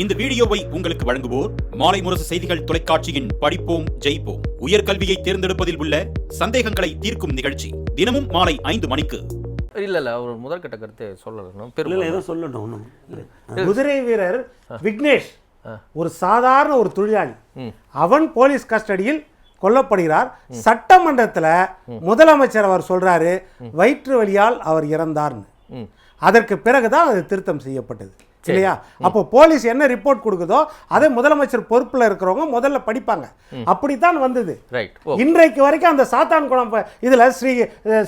இந்த வீடியோவை உங்களுக்கு வழங்குவோர் மாலை முரசு செய்திகள் தொலைக்காட்சியின் படிப்போம் ஜெயிப்போம். உயர்கல்வியை தேர்ந்தெடுப்பதில் உள்ள சந்தேகங்களை தீர்க்கும் நிகழ்ச்சி தினமும் மாலை ஐந்து மணிக்கு. இல்ல இல்ல அவர் முதற்கட்ட கருத்து சொல்லணும். இல்லை பெரும் இல்லை ஏதோ சொல்லட்டும் ஒன்றும் குதிரை வீரர் விக்னேஷ் ஒரு சாதாரண ஒரு தொழிலாளி. அவன் போலீஸ் கஸ்டடியில் கொல்லப்படுகிறார். சட்டமன்றத்துல முதலமைச்சர் அவர் சொல்றாரு வயிற்று வலியால் அவர் இறந்தார்னு. அதற்கு பிறகுதான் அது திருத்தம் செய்யப்பட்டது. இல்லையா? அப்போ போலீஸ் என்ன ரிப்போர்ட் கொடுக்குதோ அதை முதலமைச்சர் பொறுப்புல இருக்கிறவங்க முதல்ல படிப்பாங்க. அப்படித்தான் வந்தது. இன்றைக்கு வரைக்கும் அந்த சாத்தான் குளம் இதுல ஸ்ரீ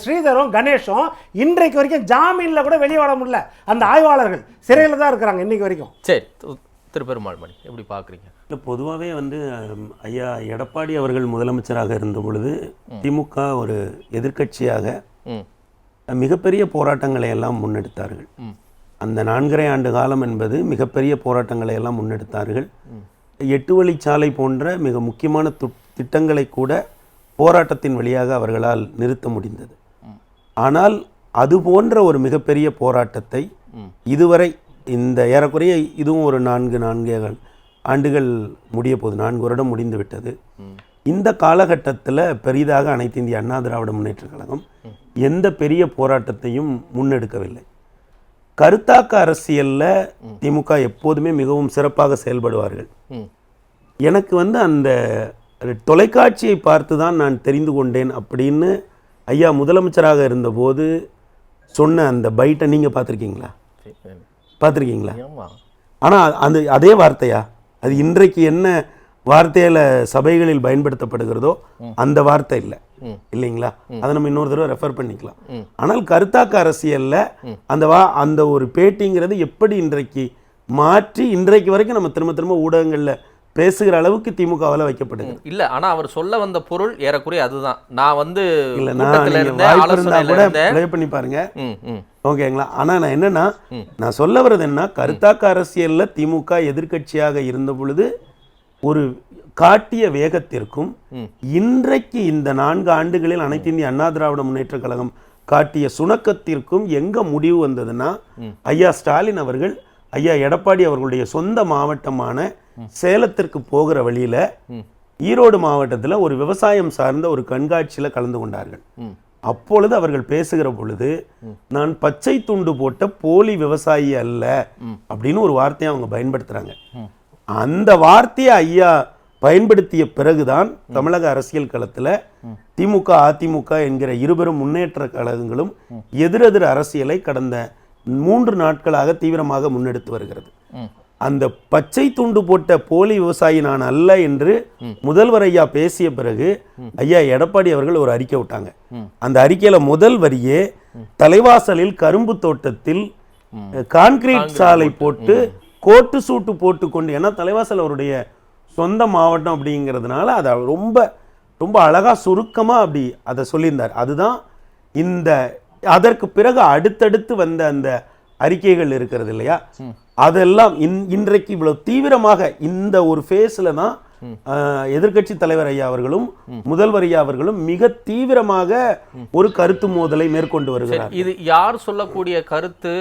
ஸ்ரீதரும் கணேஷும் இன்றைக்கு வரைக்கும் ஜாமீன்ல கூட வெளியே வர முடியல. அந்த ஆய்வாளர்கள் சிறையில தான் இருக்கிறாங்க இன்னைக்கு வரைக்கும். சரி. திருப்பெருமாள் மணி எப்படி பாக்குறீங்க இல்லை பொதுவாகவே வந்து ஐயா எடப்பாடி அவர்கள் முதலமைச்சராக இருந்த பொழுது திமுக ஒரு எதிர்க்கட்சியாக ம். மிகப்பெரிய போராட்டங்களை எல்லாம் முன்னெடுத்தார்கள். அந்த நான்கரை ஆண்டு காலம் என்பது மிகப்பெரிய போராட்டங்களை எல்லாம் முன்னெடுத்தார்கள். எட்டு வழிச்சாலை போன்ற மிக முக்கியமான து- திட்டங்களை கூட போராட்டத்தின் வழியாக அவர்களால் நிறுத்த முடிந்தது. ஆனால் அது போன்ற ஒரு மிகப்பெரிய போராட்டத்தை இதுவரை இந்த ஏறக்குறைய இதுவும் ஒரு நான்கு நான்கு ஆண்டுகள் முடிய போது நான்கு வருடம் முடிந்து விட்டது. இந்த காலகட்டத்தில் பெரிதாக அனைத்து இந்திய அண்ணா திராவிட முன்னேற்ற கழகம் எந்த பெரிய போராட்டத்தையும் முன்னெடுக்கவில்லை. கருத்தாக்க அரசியல்ல திமுக எப்போதுமே மிகவும் சிறப்பாக செயல்படுவார்கள். எனக்கு வந்து அந்த தொலைக்காட்சியை பார்த்து தான் நான் தெரிந்து கொண்டேன் அப்படின்னு ஐயா முதலமைச்சராக இருந்தபோது சொன்ன அந்த பைட்டை நீங்கள் பார்த்துருக்கீங்களா. பார்த்துருக்கீங்களா? ஆனால் அந்த அதே வார்த்தையா? அது இன்றைக்கு என்ன வார்த்தையில் சபைகளில் பயன்படுத்தப்படுகிறதோ அந்த வார்த்தை இல்லை. இல்லைங்களா? அதை நம்ம இன்னொரு தடவை ரெஃபர் பண்ணிக்கலாம். ஆனால் கருத்தாக்க அரசியல்ல அந்த வா அந்த ஒரு பேட்டிங்கிறது எப்படி இன்றைக்கு மாற்றி இன்றைக்கு வரைக்கும் நம்ம திரும்ப திரும்ப ஊடகங்கள்ல பேசுகிற அளவுக்கு திமுகவால் வைக்கப்படுது. இல்ல ஆனா அவர் சொல்ல வந்த பொருள் ஏறக்குறைய அதுதான். நான் வந்து இல்ல நான் கூட ப்ளே பண்ணி பாருங்க. ஓகேங்களா? ஆனா நான் என்னன்னா நான் சொல்ல வர்றது என்ன கருத்தாக்க அரசியல்ல திமுக எதிர்க்கட்சியாக இருந்த பொழுது ஒரு காட்டிய வேகத்திற்கும் இன்றைக்கு இந்த நான்கு ஆண்டுகளில் அனைத்து இந்திய அண்ணா திராவிட முன்னேற்றக் கழகம் காட்டிய சுணக்கத்திற்கும் எங்க முடிவு வந்ததுன்னா ஐயா ஸ்டாலின் அவர்கள் ஐயா எடப்பாடி அவர்களுடைய சொந்த மாவட்டமான சேலத்திற்கு போகிற வழியில ஈரோடு மாவட்டத்துல ஒரு விவசாயம் சார்ந்த ஒரு கண்காட்சியில கலந்து கொண்டார்கள். அப்பொழுது அவர்கள் பேசுகிற பொழுது நான் பச்சை துண்டு போட்ட போலி விவசாயி அல்ல அப்படின்னு ஒரு வார்த்தையை அவங்க பயன்படுத்துறாங்க. அந்த வார்த்தையை ஐயா பயன்படுத்திய பிறகுதான் தமிழக அரசியல் களத்துல திமுக அதிமுக என்கிற இருபெரும் முன்னேற்ற கழகங்களும் எதிரெதிர் அரசியலை கடந்த மூன்று நாட்களாக தீவிரமாக முன்னெடுத்து வருகிறது. அந்த பச்சை துண்டு போட்ட போலி விவசாயி நான் அல்ல என்று முதல்வர் ஐயா பேசிய பிறகு ஐயா எடப்பாடி அவர்கள் ஒரு அறிக்கை விட்டாங்க. அந்த அறிக்கையில முதல் வரியே தலைவாசலில் கரும்பு தோட்டத்தில் கான்கிரீட் சாலை போட்டு. கோட்டு சூட்டு போட்டுக்கொண்டு ஏன்னா தலைவாசல் அவருடைய சொந்த மாவட்டம் அப்படிங்கிறதுனால அதை ரொம்ப ரொம்ப அழகா சுருக்கமா அப்படி அதை சொல்லியிருந்தார். அதுதான் இந்த அதற்கு பிறகு அடுத்தடுத்து வந்த அந்த அறிக்கைகள் இருக்கிறது இல்லையா? அதெல்லாம் இன் இன்றைக்கு இவ்வளவு தீவிரமாக இந்த ஒரு ஃபேஸில் தான் எதிர்க்கட்சி தலைவர் ஐயா அவர்களும் முதல்வர் ஐயா அவர்களும் மிக தீவிரமாக ஒரு கருத்து மோதலை மேற்கொண்டு வருகிறார் இது யார் சொல்லக்கூடிய கருத்து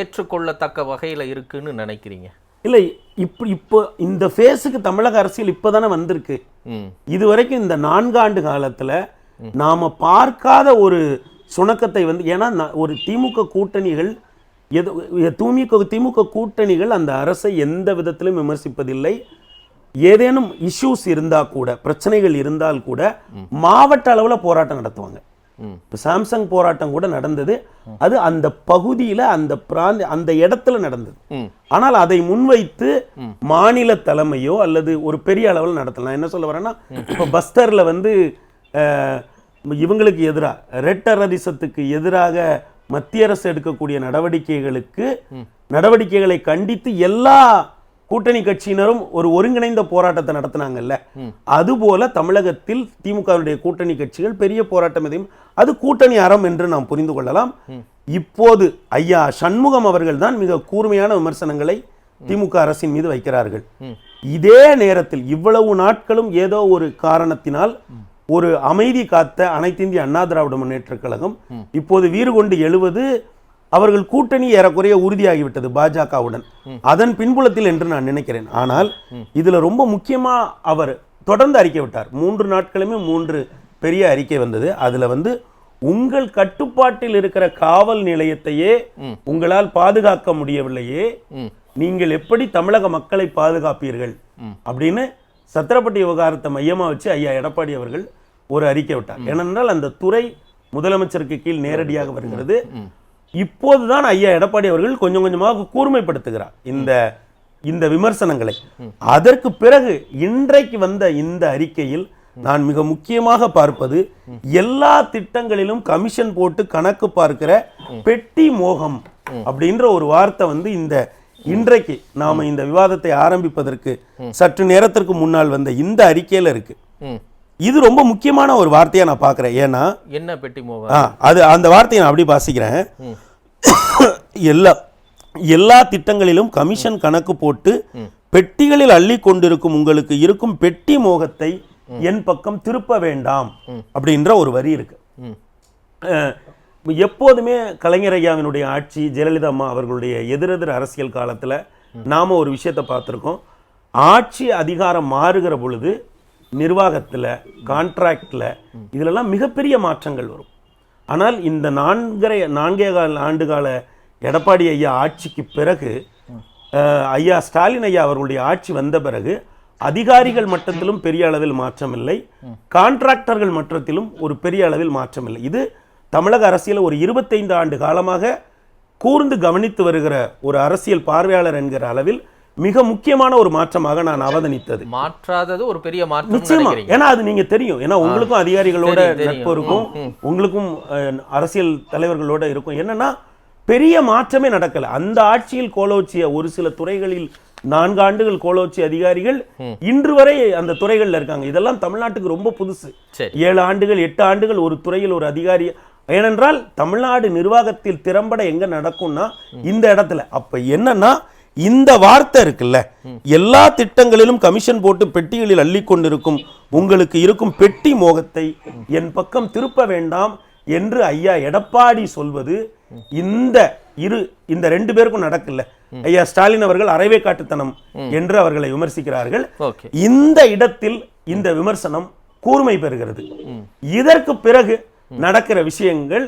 ஏற்றுக்கொள்ளத்தக்க வகையில இருக்குன்னு நினைக்கிறீங்க? இல்லை இப்போ இப்போ இந்த ஃபேஸுக்கு தமிழக அரசியல் இப்போதானே வந்திருக்கு. ம். இது வரைக்கும் இந்த நான்காண்டு காலத்துல நாம பார்க்காத ஒரு சுணக்கத்தை வந்து ஏன்னா ஒரு திமுக கூட்டணிகள் எது திமுக திமுக கூட்டணிகள் அந்த அரசை எந்த விதத்திலும் விமர்சிப்பதில்லை. ஏதேனும் இஷ்யூஸ் இருந்தா கூட பிரச்சனைகள் இருந்தால் கூட மாவட்ட அளவில் போராட்டம் நடத்துவாங்க. இப்போ சாம்சங் போராட்டம் கூட நடந்தது. அது அந்த பகுதியில அந்த பிராந்த அந்த இடத்துல நடந்தது. ஆனால் அதை முன்வைத்து மாநில தலைமையோ அல்லது ஒரு பெரிய அளவில் நடத்தலாம். என்ன சொல்ல வரேன்னா இப்போ பஸ்டரில் வந்து இவங்களுக்கு எதிராக ரெட் டெரரிசத்துக்கு எதிராக மத்திய அரசு எடுக்கக்கூடிய நடவடிக்கைகளுக்கு நடவடிக்கைகளை கண்டித்து எல்லா கூட்டணி கட்சியினரும் ஒரு ஒருங்கிணைந்த போராட்டத்தை நடத்தினாங்கல்ல. அதுபோல தமிழகத்தில் திமுகவுடைய கூட்டணி கட்சிகள் பெரிய போராட்டம் எதையும் அது கூட்டணி அறம் என்று நாம் புரிந்து கொள்ளலாம். இப்போது ஐயா சண்முகம் அவர்கள் தான் மிக கூர்மையான விமர்சனங்களை திமுக அரசின் மீது வைக்கிறார்கள். இதே நேரத்தில் இவ்வளவு நாட்களும் ஏதோ ஒரு காரணத்தினால் ஒரு அமைதி காத்த அனைத்து இந்திய அண்ணா திராவிட முன்னேற்றக் கழகம் இப்போது வீறு கொண்டு எழுவது அவர்கள் கூட்டணி ஏறக்குறைய உறுதியாகிவிட்டது பாஜகவுடன். அதன் பின்புலத்தில் என்று நான் நினைக்கிறேன். ஆனால் இதுல ரொம்ப முக்கியமா அவர் தொடர்ந்து அறிக்கை விட்டார். மூன்று நாட்களுமே மூன்று பெரிய அறிக்கை வந்தது. அதுல வந்து உங்கள் கட்டுப்பாட்டில் இருக்கிற காவல் நிலையத்தையே உங்களால் பாதுகாக்க முடியவில்லையே. நீங்கள் எப்படி தமிழக மக்களை பாதுகாப்பீர்கள்? அப்படின்னு சத்திரப்பட்டி விவகாரத்தை மையமா வச்சு ஐயா எடப்பாடி அவர்கள் ஒரு அறிக்கை விட்டார். ஏனென்றால் அந்த துறை முதலமைச்சருக்கு கீழ் நேரடியாக வருகிறது. இப்போதுதான் ஐயா எடப்பாடி அவர்கள் கொஞ்சம் கொஞ்சமாக கூர்மைப்படுத்துகிறார். இந்த இந்த விமர்சனங்களை. அதற்கு பிறகு இன்றைக்கு வந்த இந்த அறிக்கையில் நான் மிக முக்கியமாக பார்ப்பது எல்லா திட்டங்களிலும் கமிஷன் போட்டு கணக்கு பார்க்கிற பெட்டி மோகம் அப்படின்ற ஒரு வார்த்தை வந்து இந்த இன்றைக்கு நாம இந்த விவாதத்தை ஆரம்பிப்பதற்கு சற்று நேரத்திற்கு முன்னால் வந்த இந்த அறிக்கையில இருக்கு. இது ரொம்ப முக்கியமான ஒரு வார்த்தையா நான் பார்க்கிறேன். ஏன்னா என்ன பெட்டி மோக ஆ, அது அந்த வார்த்தையை நான் அப்படி வாசிக்கிறேன். எல்லா எல்லா திட்டங்களிலும் கமிஷன் கணக்கு போட்டு பெட்டிகளில் அள்ளி கொண்டிருக்கும் உங்களுக்கு இருக்கும் பெட்டி மோகத்தை என் பக்கம் திருப்ப வேண்டாம் அப்படின்ற ஒரு வரி இருக்கு. எப்போதுமே கலைஞர் ஐயாவினுடைய ஆட்சி ஜெயலலிதா அம்மா அவர்களுடைய எதிரெதிர் அரசியல் காலத்துல நாம ஒரு விஷயத்தை பார்த்திருக்கோம். ஆட்சி அதிகாரம் மாறுகிற பொழுது நிர்வாகத்தில் கான்ட்ராக்டில் இதிலெல்லாம் மிகப்பெரிய மாற்றங்கள் வரும். ஆனால் இந்த நான்கரை நான்கே கால ஆண்டு கால எடப்பாடி ஐயா ஆட்சிக்கு பிறகு ஐயா ஸ்டாலின் ஐயா அவர்களுடைய ஆட்சி வந்த பிறகு அதிகாரிகள் மட்டத்திலும் பெரிய அளவில் மாற்றம் இல்லை கான்ட்ராக்டர்கள் மட்டத்திலும் ஒரு பெரிய அளவில் மாற்றம் இல்லை இது தமிழக அரசியல் ஒரு இருபத்தைந்து ஆண்டு காலமாக கூர்ந்து கவனித்து வருகிற ஒரு அரசியல் பார்வையாளர் என்கிற அளவில் மிக முக்கியமான ஒரு மாற்றமாக நான் அவதானித்தது. மாற்றாதது ஒரு பெரிய மாற்றம் நிச்சயமா. ஏன்னா அது நீங்க தெரியும். ஏன்னா உங்களுக்கும் அதிகாரிகளோட. நட்பு இருக்கும். உங்களுக்கும் அரசியல் தலைவர்களோட இருக்கும். என்னன்னா பெரிய மாற்றமே நடக்கல. அந்த ஆட்சியில் கோலோச்சிய ஒரு சில துறைகளில் நான்கு ஆண்டுகள் கோலோச்சிய அதிகாரிகள் இன்று வரை அந்த துறைகள்ல இருக்காங்க. இதெல்லாம் தமிழ்நாட்டுக்கு ரொம்ப புதுசு. ஏழு ஆண்டுகள் எட்டு ஆண்டுகள் ஒரு துறையில் ஒரு அதிகாரி. ஏனென்றால் தமிழ்நாடு நிர்வாகத்தில் திறம்பட எங்க நடக்கும்னா இந்த இடத்துல. அப்ப என்னன்னா இந்த வார்த்தை இருக்குல்ல? எல்லா திட்டங்களிலும் கமிஷன் போட்டு பெட்டிகளில் அள்ளி கொண்டிருக்கும் உங்களுக்கு இருக்கும் பெட்டி மோகத்தை என் பக்கம் திருப்ப வேண்டாம் என்று ஐயா எடப்பாடி சொல்வது இந்த இரு இந்த ரெண்டு பேருக்கும் நடக்கல ஐயா ஸ்டாலின் அவர்கள் அறவே காட்டுத்தனம் என்று அவர்களை விமர்சிக்கிறார்கள். இந்த இடத்தில் இந்த விமர்சனம் கூர்மை பெறுகிறது. இதற்கு பிறகு நடக்கிற விஷயங்கள்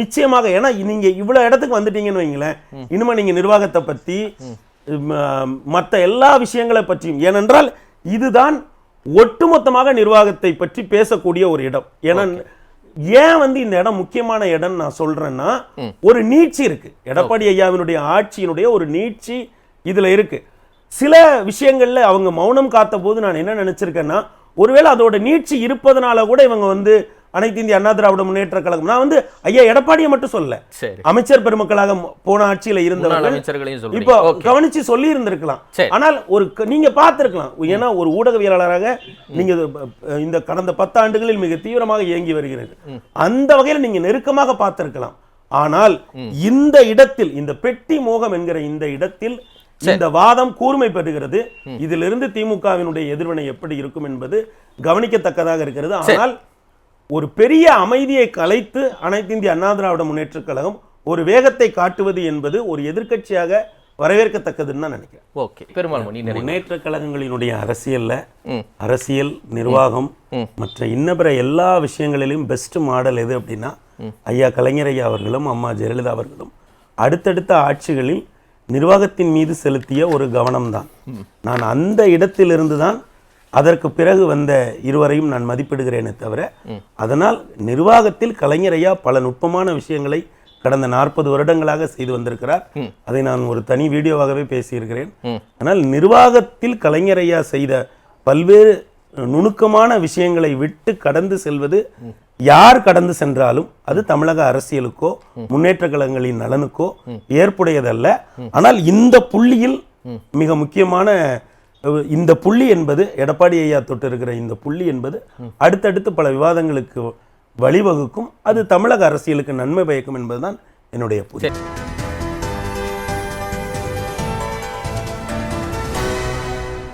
நிச்சயமாக ஏன்னா நீங்க இவ்வளவு இடத்துக்கு வந்துட்டீங்கன்னு வைங்களேன். இனிமே நீங்க நிர்வாகத்தை பத்தி ம- மத்த எல்லா விஷயங்களை பற்றியும். ஏனென்றால் இதுதான் ஒட்டுமொத்தமாக நிர்வாகத்தை பற்றி பேசக்கூடிய ஒரு இடம். ஏன்னா ஏன் வந்து இந்த இடம் முக்கியமான இடம் நான் சொல்றேன்னா ஒரு நீட்சி இருக்கு. எடப்பாடி ஐயாவினுடைய ஆட்சியினுடைய ஒரு நீட்சி இதுல இருக்கு. சில விஷயங்கள்ல அவங்க மௌனம் காத்த போது நான் என்ன நினைச்சிருக்கேன்னா ஒருவேளை அதோட நீட்சி இருப்பதனால கூட இவங்க வந்து அனைத்து இந்திய அண்ணா திராவிட முன்னேற்ற கழகம். நான் வந்து ஐயா எடப்பாடியை மட்டும் சொல்ல சரி. அமைச்சர் பெருமக்களாக போன ஆட்சியில இருந்தவர்கள் இப்போ கவனிச்சு சொல்லி இருந்திருக்கலாம். ஆனால் ஒரு நீங்க பார்த்திருக்கலாம். ஏன்னா ஒரு ஊடகவியலாளராக நீங்க இந்த கடந்த பத்தாண்டுகளில் மிக தீவிரமாக இயங்கி வருகிறது. அந்த வகையில் நீங்க நெருக்கமாக பார்த்திருக்கலாம். ஆனால் இந்த இடத்தில் இந்த பெட்டி மோகம் என்கிற இந்த இடத்தில் இந்த வாதம் கூர்மை பெறுகிறது. இதிலிருந்து திமுகவினுடைய எதிர்வினை எப்படி இருக்கும் என்பது கவனிக்கத்தக்கதாக இருக்கிறது. ஆனால் ஒரு பெரிய அமைதியை கலைத்து அனைத்து இந்திய அண்ணா திராவிட முன்னேற்றக் கழகம் ஒரு வேகத்தை காட்டுவது என்பது ஒரு எதிர்க்கட்சியாக வரவேற்கத்தக்கதுன்னு தான் நினைக்கிறேன். ஓகே. பெருமாள் மணி முன்னேற்ற கழகங்களினுடைய அரசியல்ல. அரசியல் நிர்வாகம் மற்ற இன்ன பிற எல்லா விஷயங்களிலும் பெஸ்ட் மாடல் எது அப்படின்னா ஐயா கலைஞர் ஐயா அவர்களும் அம்மா ஜெயலலிதா அவர்களும். அடுத்தடுத்த ஆட்சிகளில் நிர்வாகத்தின் மீது செலுத்திய ஒரு கவனம்தான். நான் அந்த இடத்திலிருந்து தான் அதற்கு பிறகு வந்த இருவரையும் நான் மதிப்பிடுகிறேனே தவிர அதனால் நிர்வாகத்தில் கலைஞரையா பல நுட்பமான விஷயங்களை கடந்த நாற்பது வருடங்களாக செய்து வந்திருக்கிறார். அதை நான் ஒரு தனி வீடியோவாகவே பேசியிருக்கிறேன். ஆனால் நிர்வாகத்தில் கலைஞரையா செய்த பல்வேறு நுணுக்கமான விஷயங்களை விட்டு கடந்து செல்வது யார் கடந்து சென்றாலும் அது தமிழக அரசியலுக்கோ முன்னேற்ற கழகங்களின் நலனுக்கோ ஏற்புடையதல்ல. ஆனால் இந்த புள்ளியில் மிக முக்கியமான இந்த புள்ளி என்பது எடப்பாடி ஐயா தொட்டு இருக்கிற இந்த புள்ளி என்பது அடுத்தடுத்து பல விவாதங்களுக்கு வழிவகுக்கும். அது தமிழக அரசியலுக்கு நன்மை பயக்கும் என்பதுதான் என்னுடைய புதிய